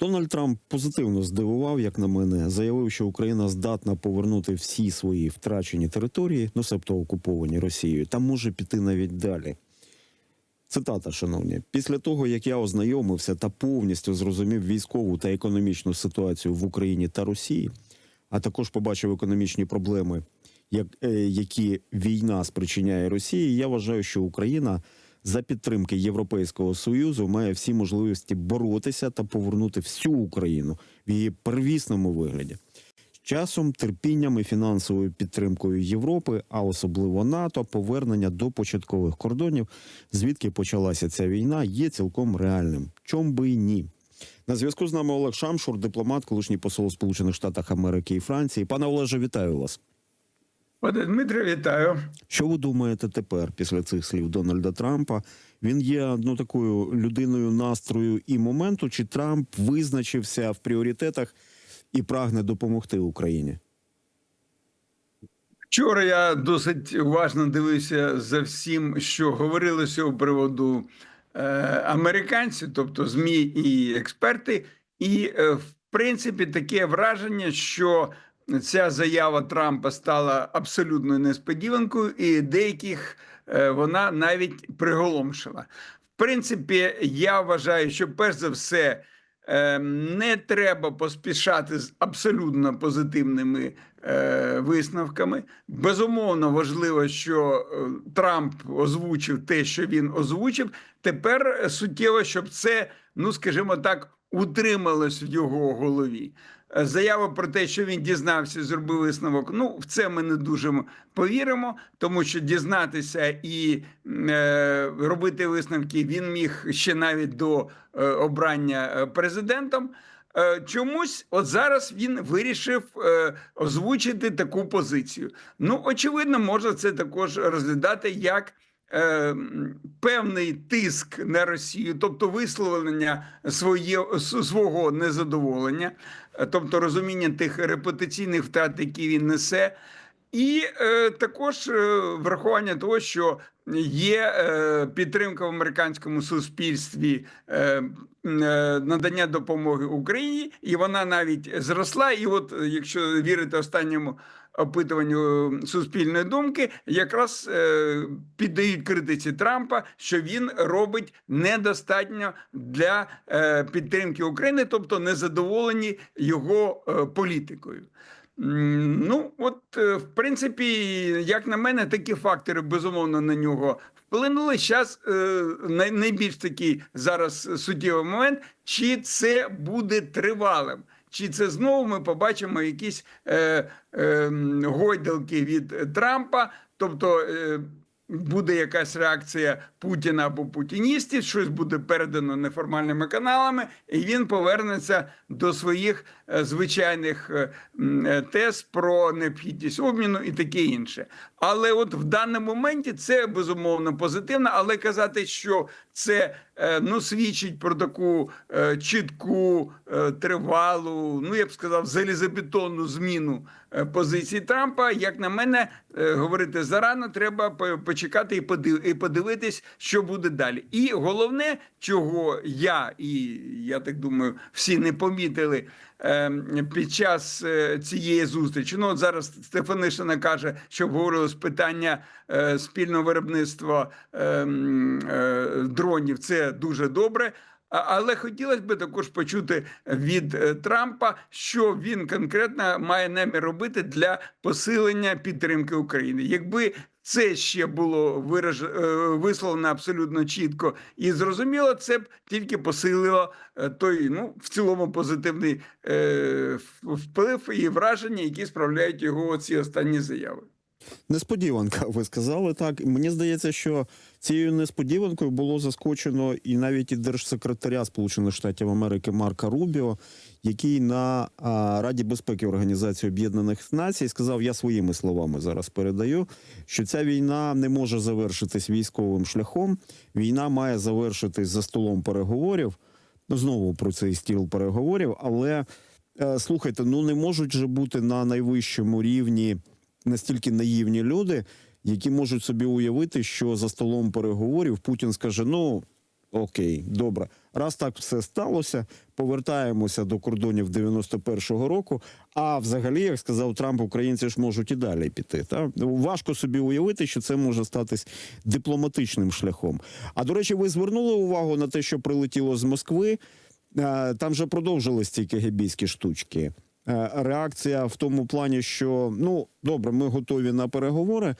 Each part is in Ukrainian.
Дональд Трамп позитивно здивував, як на мене, заявив, що Україна здатна повернути всі свої втрачені території, ну себто окуповані Росією, та може піти навіть далі. Цитата, шановні, після того як я ознайомився та повністю зрозумів військову та економічну ситуацію в Україні та Росії, а також побачив економічні проблеми, як, е, які війна спричиняє Росії, я вважаю, що Україна за підтримки Європейського союзу має всі можливості боротися та повернути всю Україну в її первісному вигляді. Часом, терпінням і фінансовою підтримкою Європи, а особливо НАТО, повернення до початкових кордонів, звідки почалася ця війна, є цілком реальним. Чом би і ні. На зв'язку з нами Олег Шамшур, дипломат, колишній посол Сполучених Штатах Америки і Франції. Пане Олеже, вітаю вас. Пане Дмитре, вітаю. Що ви думаєте тепер після цих слів Дональда Трампа? Він є ну такою людиною настрою і моменту, чи Трамп визначився в пріоритетах і прагне допомогти Україні? Вчора я досить уважно дивився за всім, що говорилося у приводу е, американців, тобто ЗМІ і експерти, і е, в принципі таке враження, що ця заява Трампа стала абсолютною несподіванкою, і деяких е, вона навіть приголомшила. В принципі, я вважаю, що перш за все. Е, Не треба поспішати з абсолютно позитивними е, висновками. Безумовно, важливо, що Трамп озвучив те, що він озвучив. Тепер суттєво, щоб це, ну скажімо так, утрималось в його голові. Е, Заява про те, що він дізнався, зробив висновок. Ну, в це ми не дуже повіримо, тому що дізнатися і е, робити висновки він міг ще навіть до е, обрання е, президентом. Е, Чомусь, от зараз він вирішив е, озвучити таку позицію. Ну, очевидно, можна це також розглядати як е, певний тиск на Росію, тобто висловлення своє, свого незадоволення, тобто розуміння тих репутаційних втрат, які він несе. І е, також е, врахування того, що є е, підтримка в американському суспільстві е, е, надання допомоги Україні, і вона навіть зросла. І от, якщо вірити останньому опитуванню суспільної думки, якраз е, піддають критиці Трампа, що він робить недостатньо для е, підтримки України, тобто незадоволені його е, політикою. Ну, от, в принципі, як на мене, такі фактори безумовно на нього вплинули. Зараз най, найбільш такий зараз суттєвий момент, чи це буде тривалим. Чи це знову ми побачимо якісь е, е, гойдалки від Трампа, тобто е, буде якась реакція Путіна або путіністів, щось буде передано неформальними каналами, і він повернеться до своїх е, звичайних е, е, тез про необхідність обміну і таке інше. Але от в даному моменті це безумовно позитивно, але казати, що це ну свідчить про таку е, чітку, е, тривалу, ну я б сказав, залізобетонну зміну е, позиції Трампа. Як на мене, е, говорити зарано, треба почекати і і подивитись, що буде далі. І головне, чого я і я так думаю, всі не помітили. Е, Під час е, цієї зустрічі, ну от зараз Стефанишина каже, що обговорилось питання е, спільного виробництва е, м, е, дронів. Це дуже добре. Але хотілося б також почути від Трампа, що він конкретно має намір робити для посилення підтримки України. Якби це ще було вираж... е, висловлено абсолютно чітко і зрозуміло, це б тільки посилило е, той, ну в цілому позитивний е, вплив і враження, які справляють його ці останні заяви. Несподіванка, ви сказали так. Мені здається, що цією несподіванкою було заскочено і навіть і держсекретаря Сполучених Штатів Америки Марка Рубіо, який на Раді безпеки Організації Об'єднаних Націй сказав: я своїми словами зараз передаю, що ця війна не може завершитись військовим шляхом. Війна має завершитись за столом переговорів. Ну, знову про цей стіл переговорів, але е, слухайте, ну не можуть же бути на найвищому рівні настільки наївні люди, які можуть собі уявити, що за столом переговорів Путін скаже: ну Окей, добре. Раз так все сталося, повертаємося до кордонів 91-го року. А взагалі, як сказав Трамп, українці ж можуть і далі піти. Та важко собі уявити, що це може статись дипломатичним шляхом. А до речі, ви звернули увагу на те, що прилетіло з Москви. Е, Там же продовжились ці кегебійські штучки. Е, Реакція в тому плані, що ну добре, ми готові на переговори,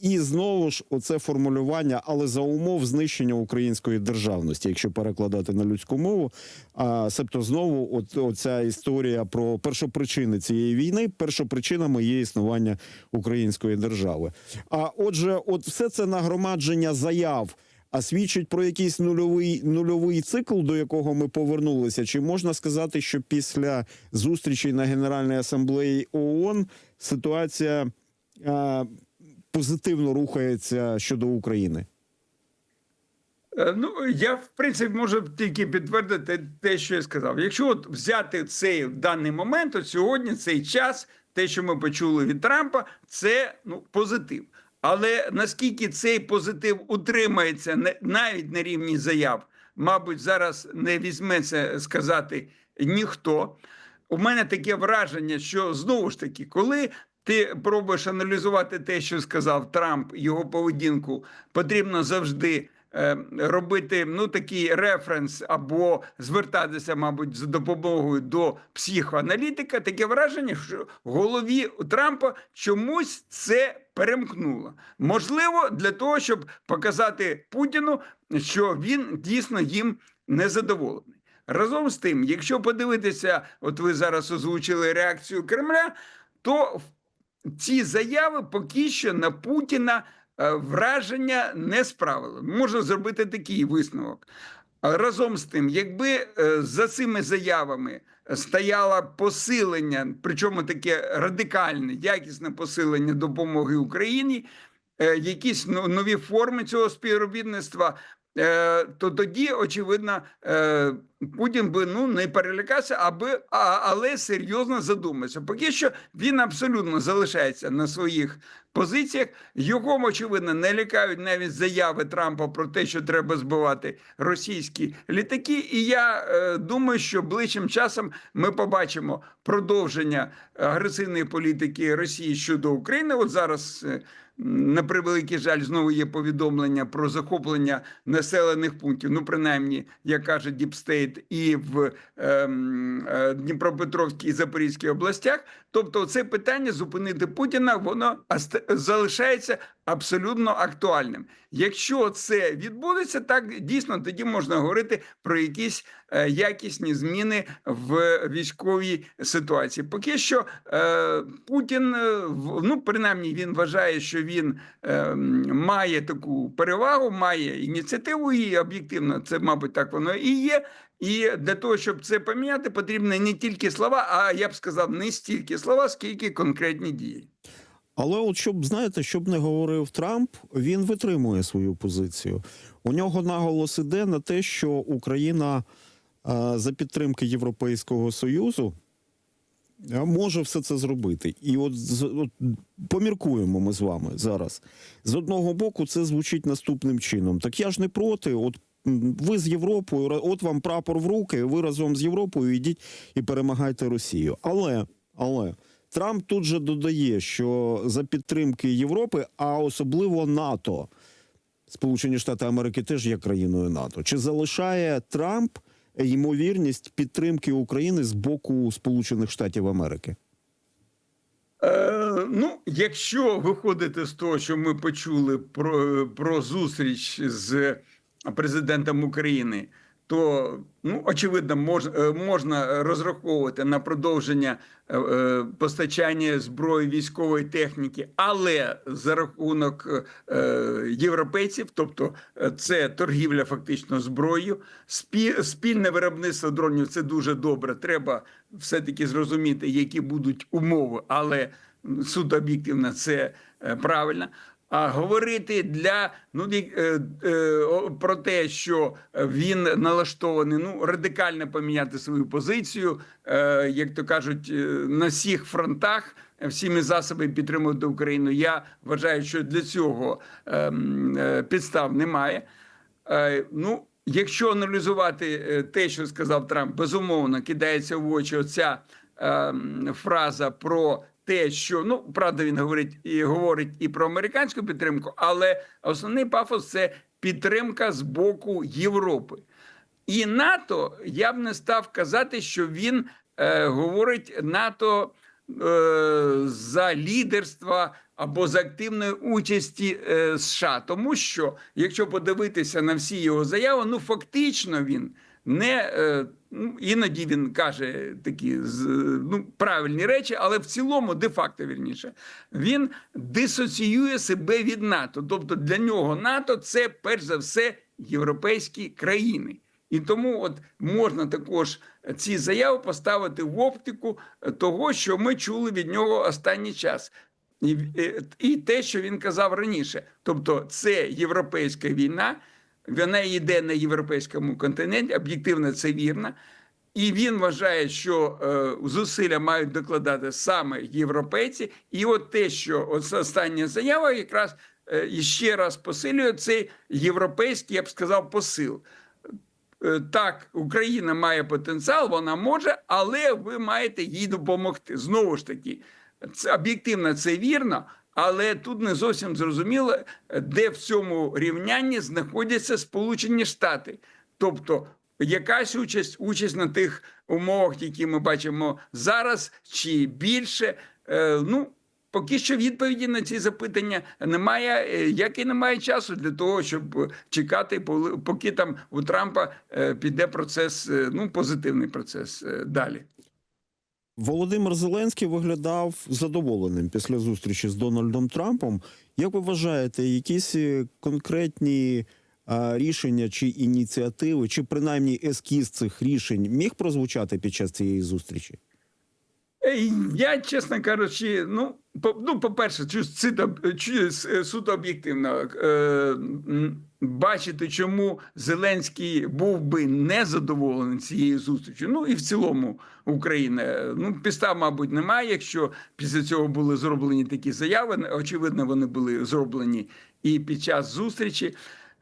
і знову ж оце формулювання, але за умов знищення української державності, якщо перекладати на людську мову. А себто знову, от оця історія про першопричини цієї війни, першопричинами є існування української держави. А отже, от все це нагромадження заяв. А свідчить про якийсь нульовий нульовий цикл, до якого ми повернулися. Чи можна сказати, що після зустрічей на Генеральній асамблеї ООН ситуація е, позитивно рухається щодо України? Е, Ну, я в принципі можу тільки підтвердити те, що я сказав. Якщо от взяти цей даний момент, от сьогодні цей час, те, що ми почули від Трампа, це ну позитив. Але наскільки цей позитив утримається навіть на рівні заяв, мабуть, зараз не візьметься сказати ніхто. У мене таке враження, що знову ж таки, коли ти пробуєш аналізувати те, що сказав Трамп, його поведінку, потрібно завжди робити ну такий референс або звертатися, мабуть, за допомогою до психоаналітика. Таке враження, що в голові у Трампа чомусь це перемкнуло. Можливо, для того, щоб показати Путіну, що він дійсно їм незадоволений. Разом з тим, якщо подивитися, от ви зараз озвучили реакцію Кремля, то ці заяви поки що на Путіна е, враження не справили. Можна зробити такий висновок. Разом з тим, якби е, за цими заявами стояло посилення, причому таке радикальне, якісне посилення допомоги Україні, е, якісь ну- нові форми цього співробітництва, е, то тоді, очевидно, е, Путін би ну не перелякався, аби а, але серйозно задумався. Поки що він абсолютно залишається на своїх позиціях. Його очевидно не лякають навіть заяви Трампа про те, що треба збивати російські літаки. І я е, думаю, що ближчим часом ми побачимо продовження агресивної політики Росії щодо України. От зараз. е, на превеликий жаль, знову є повідомлення про захоплення населених пунктів. Ну, принаймні, як каже Діпстейт, і в е, е, Дніпропетровській і Запорізькій областях. Тобто, це питання зупинити Путіна, воно залишається абсолютно актуальним. Якщо це відбудеться, так дійсно тоді можна говорити про якісь е, якісні зміни в військовій ситуації. Поки що е, Путін, е, ну принаймні, він вважає, що він має таку перевагу, має ініціативу, і об'єктивно це, мабуть, так воно і є. І для того, щоб це поміняти, потрібні не тільки слова, а я б сказав, не стільки слова, скільки конкретні дії. Але от щоб знаєте, щоб не говорив Трамп, він витримує свою позицію. У нього наголос іде на те, що Україна е, за підтримки Європейського Союзу е, може все це зробити. І от, от поміркуємо ми з вами зараз. З одного боку, це звучить наступним чином: так я ж не проти. От ви з Європою, от вам прапор в руки, ви разом з Європою йдіть і перемагайте Росію. Але, але. Трамп тут же додає, що за підтримки Європи, а особливо НАТО, Сполучені Штати Америки теж є країною НАТО. Чи залишає Трамп ймовірність підтримки України з боку Сполучених Штатів Америки? Е, ну, якщо виходити з того, що ми почули про, про зустріч з президентом України, то ну очевидно, мож, е, можна розраховувати на продовження е, е, постачання зброї військової техніки, але за рахунок е, європейців, тобто е, це торгівля фактично зброєю, спі, спільне виробництво дронів це дуже добре. Треба все таки зрозуміти, які будуть умови, але суд об'єктивно це е, правильно. А говорити для ну е, е, про те, що він налаштований ну радикально поміняти свою позицію, е, як то кажуть, на всіх фронтах. Всіми засобами підтримувати Україну. Я вважаю, що для цього ем, підстав немає. Ну, якщо аналізувати те, що сказав Трамп, безумовно кидається в очі оця е, фраза про те, що ну правда він говорить і говорить і про американську підтримку, але основний пафос це підтримка з боку Європи. І НАТО я б не став казати, що він е, говорить НАТО е, за лідерства або за активної участі е, США. Тому що, якщо подивитися на всі його заяви, ну фактично він не е, ну, іноді він каже такі ну, правильні речі, але в цілому, де-факто вірніше, він дисоціює себе від НАТО. Тобто для нього НАТО це перш за все європейські країни. І тому от можна також ці заяви поставити в оптику того, що ми чули від нього останній час. І, е, і те, що він казав раніше, тобто це європейська війна, вона йде на європейському континенті, об'єктивно це вірно. І він вважає, що е, зусилля мають докладати саме європейці. І от те, що от остання заява, якраз е, іще раз посилює цей європейський, я б сказав, посил. Е, Так, Україна має потенціал, вона може, але ви маєте їй допомогти. Знову ж таки, це об'єктивно це вірно, але тут не зовсім зрозуміло, де в цьому рівнянні знаходяться Сполучені Штати. Тобто якась участь, участь на тих умовах, які ми бачимо зараз, чи більше. Е, ну, Поки що відповіді на ці запитання немає, е, як і немає часу для того, щоб чекати, поки там у Трампа е, піде процес, ну позитивний процес далі. Володимир Зеленський виглядав задоволеним після зустрічі з Дональдом Трампом. Як ви вважаєте, якісь е, конкретні рішення чи ініціативи, чи принаймні ескіз цих рішень міг прозвучати під час цієї зустрічі? Е, Я, чесно кажучи, ну, по, ну, чу- с- суто об'єктивно е, бачити, чому Зеленський був би незадоволений цією зустрічю. Ну і в цілому Україна. Ну, підстав, мабуть, немає. Якщо після цього були зроблені такі заяви, очевидно, вони були зроблені і під час зустрічі.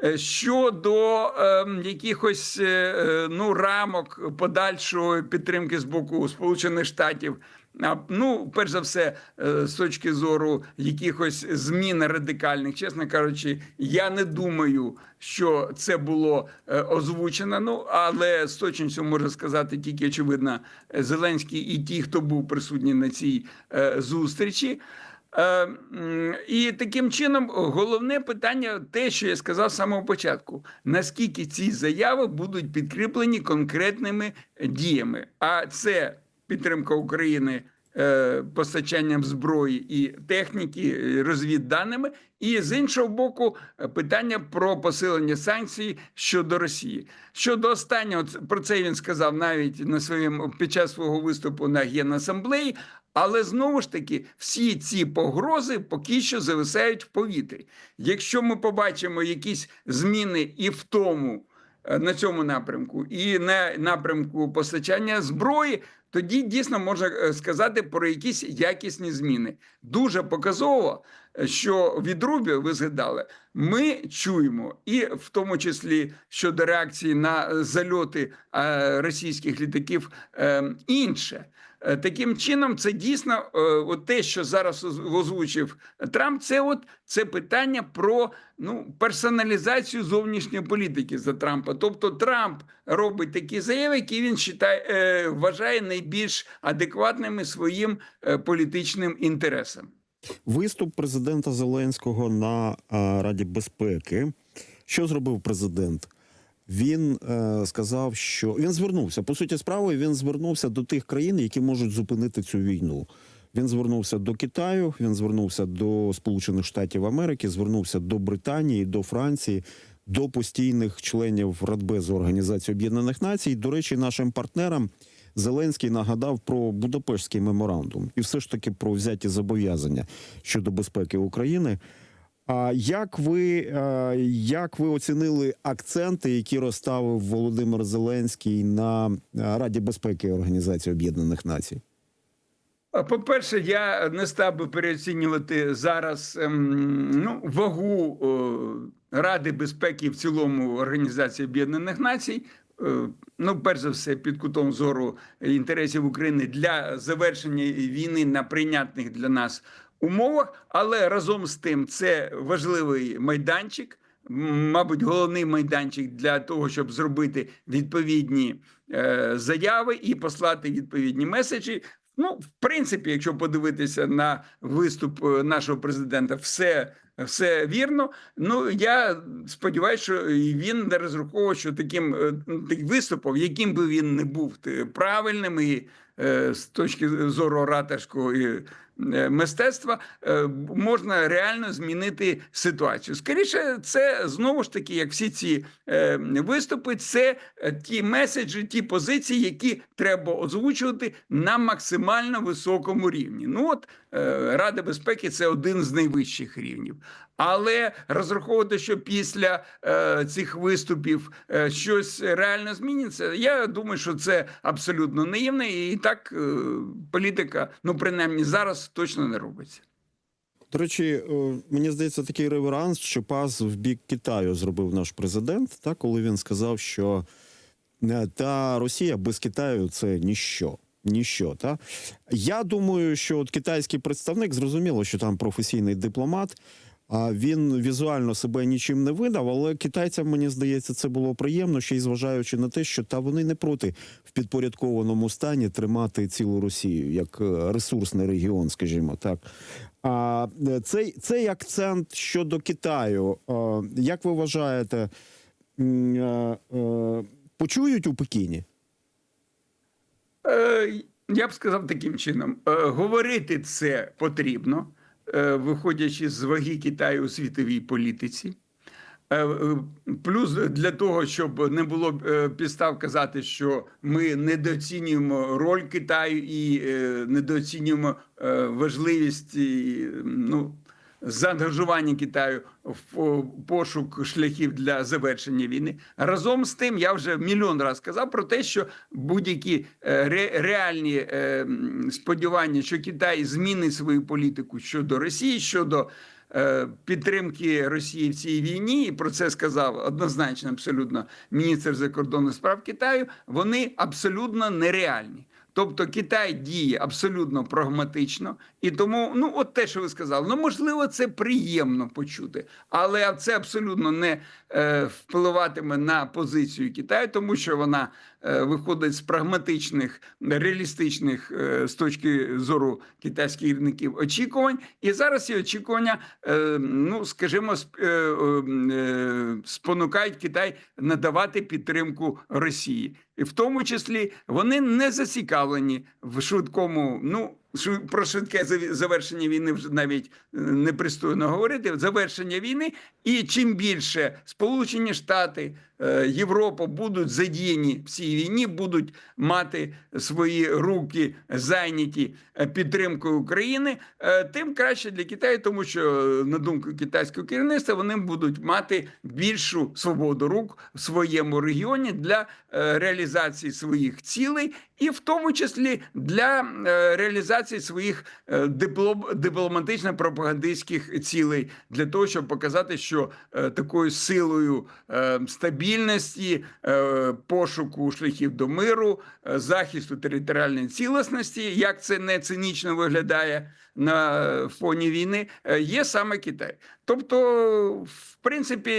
Е, Щодо е, якихось е, ну рамок подальшої підтримки з боку Сполучених Штатів, ну перш за все, е, з точки зору якихось змін радикальних, чесно кажучи, я не думаю, що це було е, озвучено. Ну але з точністю можна сказати тільки очевидно, е, Зеленський і ті, хто був присутній на цій зустрічі. І таким чином головне питання, те, що я сказав з самого початку: наскільки ці заяви будуть підкріплені конкретними діями? А це підтримка України е, постачанням зброї і техніки, е, розвідданими, і з іншого боку, е, питання про посилення санкцій щодо Росії. Щодо останнього, про це він сказав навіть на своєму під час свого виступу на генасамблеї. Але знову ж таки, всі ці погрози поки що зависають в повітрі. Якщо ми побачимо якісь зміни і в тому на цьому напрямку, і на напрямку постачання зброї, тоді дійсно можна е, сказати про якісь якісні зміни. Дуже показово, е, що від Рубіо, ви згадали, ми чуємо, і в тому числі щодо реакції на е, зальоти е, російських літаків е, інше. Е, Таким чином, це дійсно е, от те, що зараз оз- озвучив Трамп, це от це питання про ну персоналізацію зовнішньої політики за Трампа. Тобто Трамп робить такі заяви, які він считає, е, вважає найбільш адекватними своїм політичним інтересам. Виступ президента Зеленського на Раді безпеки. Що зробив президент? Він е, сказав, що він звернувся по суті справи. Він звернувся до тих країн, які можуть зупинити цю війну. Він звернувся до Китаю, він звернувся до Сполучених Штатів Америки, звернувся до Британії, до Франції, до постійних членів Радбезу Організації Об'єднаних Націй. До речі, нашим партнерам Зеленський нагадав про Будапештський меморандум і все ж таки про взяті зобов'язання щодо безпеки України. А як ви, е, як ви оцінили акценти, які розставив Володимир Зеленський на е, Раді безпеки Організації Об'єднаних Націй? По-перше, я не став би переоцінювати зараз ем, ну, вагу Ради безпеки в цілому Організації Об'єднаних Націй. е, Ну, перш за все, під кутом зору інтересів України для завершення війни на прийнятних для нас умовах, але разом з тим це важливий майданчик, мабуть, головний майданчик для того, щоб зробити відповідні е, заяви і послати відповідні меседжі. Ну, в принципі, якщо подивитися на виступ е, нашого президента, все, все вірно. Ну я сподіваюся, що він не розраховував, що таким е, виступом, яким би він не був правильним і з точки зору ораторського е, мистецтва, е, можна реально змінити ситуацію. Скоріше, це знову ж таки, як всі ці е, виступи, це е, ті меседжі, ті позиції, які треба озвучувати на максимально високому рівні. Ну от е, Рада безпеки це один з найвищих рівнів. Але розраховувати, що після е, цих виступів е, щось реально зміниться, я думаю, що це абсолютно наївно, і так е, політика, ну принаймні зараз точно не робиться. До речі, е, мені здається, такий реверанс чи пас в бік Китаю зробив наш президент, так, коли він сказав, що е, та Росія без Китаю це ніщо. Ніщо, та я думаю, що от китайський представник зрозуміло, що там професійний дипломат. А він візуально себе нічим не видав, але китайцям мені здається, це було приємно, ще й зважаючи на те, що та вони не проти в підпорядкованому стані тримати цілу Росію як е, ресурсний регіон, скажімо так. А е, цей, цей акцент щодо Китаю, е, як ви вважаєте, почують у Пекіні? Я б сказав таким чином: говорити це потрібно, виходячи з ваги Китаю у світовій політиці. Е, е, Плюс для того, щоб не було е, підстав казати, що ми недооцінюємо роль Китаю і е, недооцінюємо е, важливість ну, заангажування Китаю в пошук шляхів для завершення війни. Разом з тим, я вже мільйон разів сказав про те, що будь-які е, ре- реальні е, сподівання, що Китай змінить свою політику щодо Росії, щодо е, підтримки Росії в цій війні, і про це сказав однозначно абсолютно міністр закордонних справ Китаю. Вони абсолютно нереальні. Тобто Китай діє абсолютно прагматично, і тому, ну от те, що ви сказали, ну можливо, це приємно почути, але це абсолютно не е, впливатиме на позицію Китаю, тому що вона виходить з прагматичних, реалістичних е, з точки зору китайських рівників очікувань. І зараз ці очікування, е, ну скажімо, сп- е, е, е, спонукають Китай надавати підтримку Росії. І в тому числі вони не зацікавлені в швидкому, ну про швидке завершення війни вже навіть е, непристойно говорити. Завершення війни, і чим більше Сполучені Штати, е, Європа будуть задіяні в цій війні, будуть мати свої руки зайняті е, підтримкою України, тим краще для Китаю, тому що на думку китайського керівництва вони будуть мати більшу свободу рук в своєму регіоні для реалізації своїх цілей, і в тому числі для е, реалізації своїх е, диплом- дипломатично-пропагандистських цілей, для того, щоб показати, що е, такою силою стабільності, пошуку шляхів до миру, захисту територіальної цілісності, як це не цинічно виглядає на фоні війни, є саме Китай. Тобто, в принципі,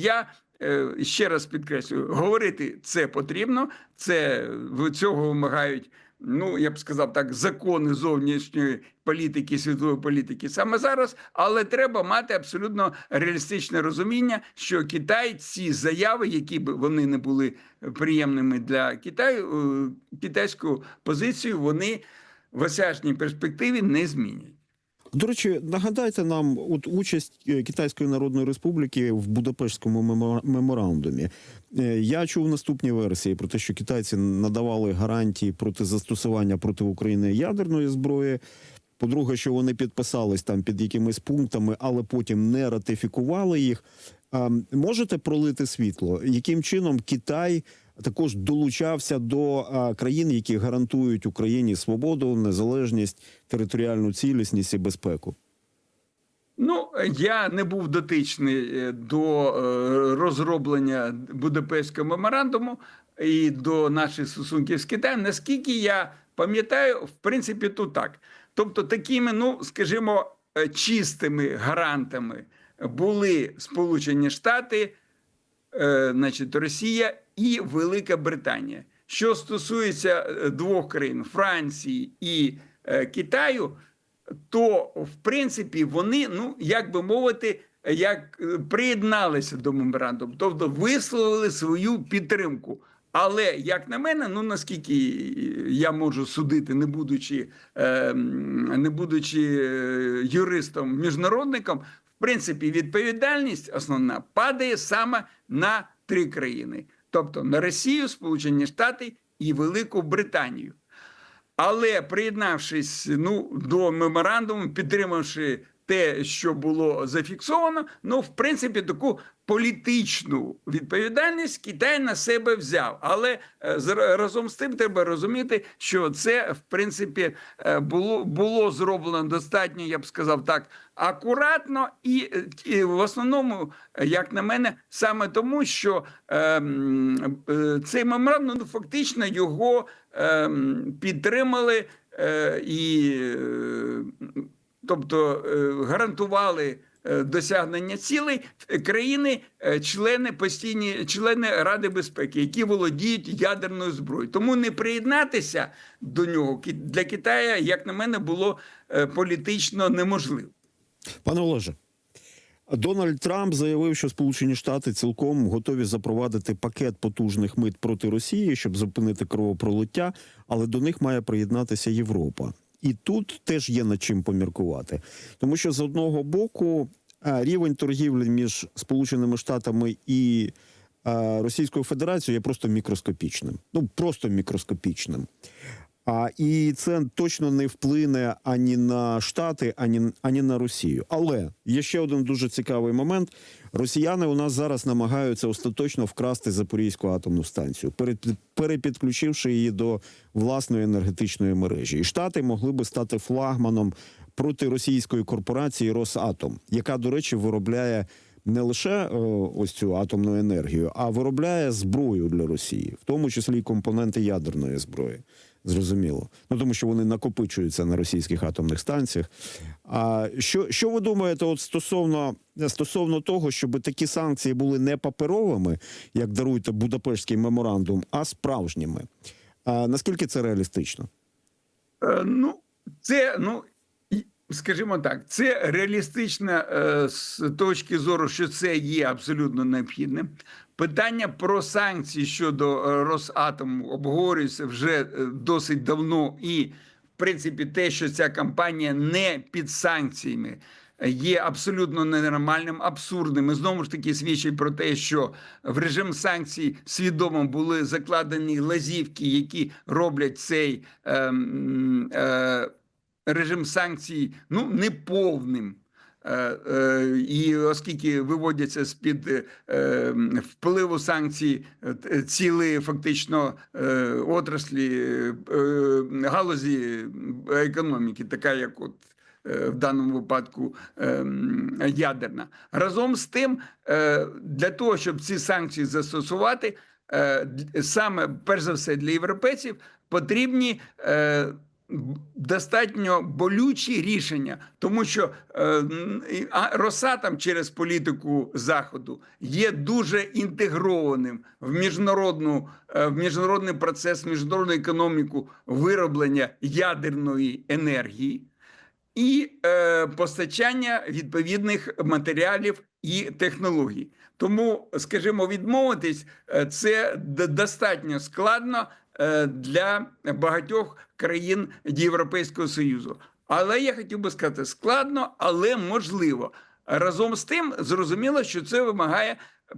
я. Е, Ще раз підкреслюю, говорити це потрібно. Це цього вимагають. Ну, я б сказав так, закони зовнішньої політики, світової політики саме зараз, але треба мати абсолютно реалістичне розуміння, що Китай ці заяви, які б вони не були приємними для Китаю, е, китайську позицію вони в осяжній перспективі не змінять. До речі, нагадайте нам от участь е, Китайської Народної Республіки в Будапештському меморандумі. Е, Я чув наступні версії про те, що китайці надавали гарантії проти застосування проти України ядерної зброї. По-друге, що вони підписались там під якимись пунктами, але потім не ратифікували їх. Можете пролити світло, яким чином Китай також долучався до країн, які гарантують Україні свободу, незалежність, територіальну цілісність і безпеку? Ну, я не був дотичний е, до е, розроблення Будапештського меморандуму і до наших стосунків з Китаєм. Наскільки я пам'ятаю, в принципі, тут так. Тобто, такими, ну скажімо, е, чистими гарантами були Сполучені Штати, значить, Росія і Велика Британія. Що стосується е, двох країн Франції і е, Китаю, то в принципі вони, ну як би мовити, як е, приєдналися до меморандуму, тобто висловили свою підтримку. Але як на мене, ну наскільки я можу судити, не будучи, е, не будучи е, юристом, міжнародником, в принципі, відповідальність основна падає саме на три країни: тобто на Росію, Сполучені Штати і Велику Британію. Але приєднавшись ну, до меморандуму, підтримавши те, що було зафіксовано, ну, в принципі, таку політичну відповідальність Китай на себе взяв. Але е, разом з тим треба розуміти, що це, в принципі, е, було, було зроблено достатньо, я б сказав так, акуратно і, е, і в основному, як на мене, саме тому, що е, е, цей меморандум ну, фактично його е, підтримали е, і, тобто, гарантували. Е, Досягнення цілей е, країни, е, постійні члени Ради безпеки, які володіють ядерною зброєю. Тому не приєднатися до нього для Китаю, як на мене, було політично неможливо. Пане Олеже, Дональд Трамп заявив, що Сполучені Штати цілком готові запровадити пакет потужних мит проти Росії, щоб зупинити кровопролиття, але до них має приєднатися Європа. І тут теж є над чим поміркувати, тому що з одного боку е, рівень торгівлі між Сполученими Штатами і е, Російською Федерацією є просто мікроскопічним. Ну просто мікроскопічним. А і це точно не вплине ані на Штати, ані, ані на Росію. Але є ще один дуже цікавий момент. Росіяни у нас зараз намагаються остаточно вкрасти Запорізьку атомну станцію, перепідключивши її до власної енергетичної мережі. І Штати могли би стати флагманом проти російської корпорації Росатом, яка, до речі, виробляє не лише е, ось цю атомну енергію, а виробляє зброю для Росії, в тому числі й компоненти ядерної зброї. Зрозуміло. Ну тому що вони накопичуються на російських атомних станціях. А що, що ви думаєте, от стосовно, стосовно того, щоб такі санкції були не паперовими, як даруйте Будапештський меморандум, а справжніми? А наскільки це реалістично? Е, Ну, це, ну, скажімо так, це реалістично е, з точки зору, що це є абсолютно необхідним. Питання про санкції щодо е, Росатому обговорюється вже е, досить давно, і в принципі, те, що ця компанія не під санкціями. Є абсолютно ненормальним, абсурдним. І знову ж таки свідчить про те, що в режим санкцій свідомо були закладені лазівки, які роблять цей ем, е, режим санкцій ну неповним. Е, е, І оскільки виводяться з під е, впливу санкцій цілі фактично отраслі галузі економіки, така як от в даному випадку ядерна. Разом з тим, для того, щоб ці санкції застосувати, саме перш за все для європейців потрібні. Достатньо болючі рішення, тому що е, Росатом через політику заходу є дуже інтегрованим в міжнародну е, в міжнародний процес, в міжнародну економіку вироблення ядерної енергії і е, постачання відповідних матеріалів і технологій. Тому, скажімо, відмовитись е, це достатньо складно для багатьох країн Європейського Союзу. Але я хотів би сказати, складно, але можливо. Разом з тим, зрозуміло, що це вимагає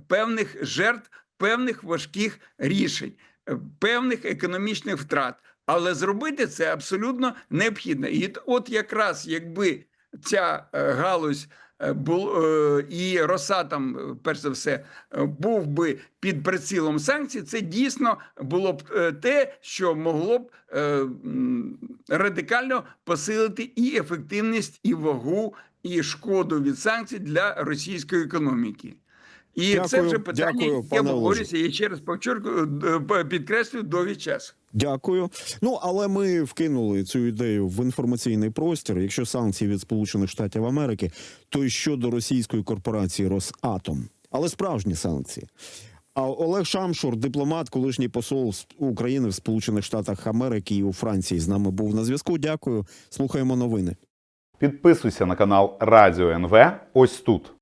певних жертв, певних важких рішень, е, певних економічних втрат. Але зробити це абсолютно необхідно. І от- якраз якби ця е, галузь е, е, і Росатом, е, перш за все, е, був би під прицілом санкцій, це дійсно було б е, те, що могло б е, радикально посилити і ефективність, і вагу, і шкоду від санкцій для російської економіки. І це вже питання, дякую, яке пане обговорюється, я ще раз підкреслюю, довгий час. Дякую. Ну але ми вкинули цю ідею в інформаційний простір. Якщо санкції від Сполучених Штатів Америки, то й щодо російської корпорації Росатом, але справжні санкції. А Олег Шамшур, дипломат, колишній посол України в Сполучених Штатах Америки і у Франції, з нами був на зв'язку. Дякую. Слухаємо новини. Підписуйся на канал Радіо НВ ось тут.